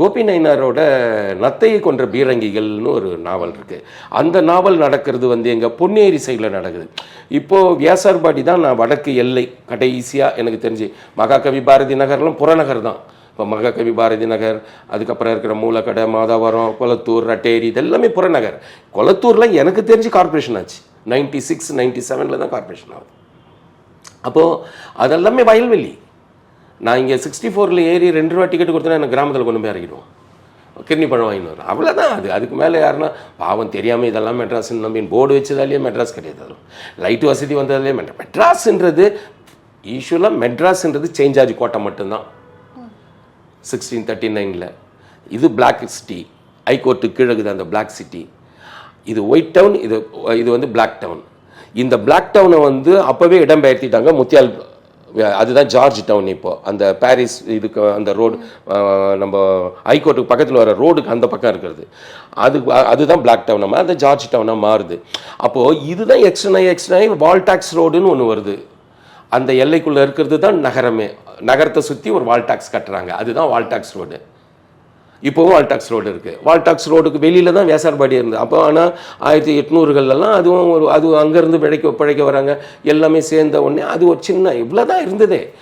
கோபி நயினாரோட நத்தையை கொன்ற பீரங்கிகள்னு ஒரு நாவல் இருக்குது அந்த நாவல் நடக்கிறது வந்து எங்கள் பொன்னேரி சைடில் நடக்குது. இப்போது வியாசார்பாடி தான் நான் வடக்கு எல்லை கடைசியாக எனக்கு தெரிஞ்சு மகாகவி பாரதி நகர்லாம் புறநகர் தான். இப்போ மகாகவி பாரதி நகர் அதுக்கப்புறம் இருக்கிற மூலக்கடை மாதாவரம் கொளத்தூர் ரட்டேரி இதெல்லாமே புறநகர். கொளத்தூரில் எனக்கு தெரிஞ்சு கார்பரேஷன் ஆச்சு. நைன்டி சிக்ஸ் நைன்டி செவனில் தான் கார்பரேஷன் ஆகுது. அப்போது அதெல்லாமே வயல்வெளி. நான் இங்கே சிக்ஸ்டி ஃபோரில் ஏறி ரெண்டு ரூபா டிக்கெட் கொடுத்தனா எனக்கு கிராமத்தில் கொண்டு போய் இறக்கிடுவோம் கிட்னி பழம் வாங்கிட்டு வரும் அவ்வளோதான் அது. அதுக்கு மேலே யாருன்னா பாவம் தெரியாமல் இதெல்லாம் மெட்ராஸ் நம்பின்னு போர்டு வச்சதாலேயே மெட்ராஸ் கிடையாது அது லைட் வசதி வந்ததாலே மெட்ரா மெட்ராஸ்ன்றது யூஸ்வலாக மெட்ராஸ்ன்றது சேஞ்ச் ஆகி கோட்டை மட்டும்தான். சிக்ஸ்டீன் தேர்ட்டி நைனில் இது பிளாக் சிட்டி ஹைகோர்ட்டு கீழக்குது அந்த பிளாக் சிட்டி இது ஒயிட் டவுன் இது இது வந்து பிளாக் டவுன் இந்த பிளாக் டவுனை வந்து அப்போவே இடம்பெயர்த்திட்டாங்க முத்தியால் அதுதான் ஜார்ஜ் டவுன் இப்போ. அந்த பாரிஸ் இதுக்கு அந்த ரோடு நம்ம ஹைகோர்ட்டுக்கு பக்கத்தில் வர ரோடுக்கு அந்த பக்கம் இருக்கிறது. அது அதுதான் பிளாக் டவுனாக நம்ம அந்த ஜார்ஜ் டவுனாக மாறுது. அப்போது இதுதான் எக்ஸ்டர்னை எக்ஸ்டர்னை வால் டாக்ஸ் ரோடுன்னு ஒன்று வருது. அந்த எல்லைக்குள்ளே இருக்கிறது தான் நகரமே. நகரத்தை சுற்றி ஒரு வால் டாக்ஸ் கட்டுறாங்க. அதுதான் வால் டாக்ஸ் ரோடு இப்போவும் வால்டாக்ஸ் ரோடு இருக்குது வால்டாக்ஸ் ரோடுக்கு வெளியில் தான் வேசார்பாடி இருந்தது அப்போ ஆனால் ஆயிரத்தி எட்நூறுகள்லாம் அதுவும் ஒரு அது அங்கேருந்து பிழைக்க பிழைக்க வராங்க. எல்லாமே சேர்ந்த உடனே அது ஒரு சின்ன இவ்வளோ தான் இருந்ததே.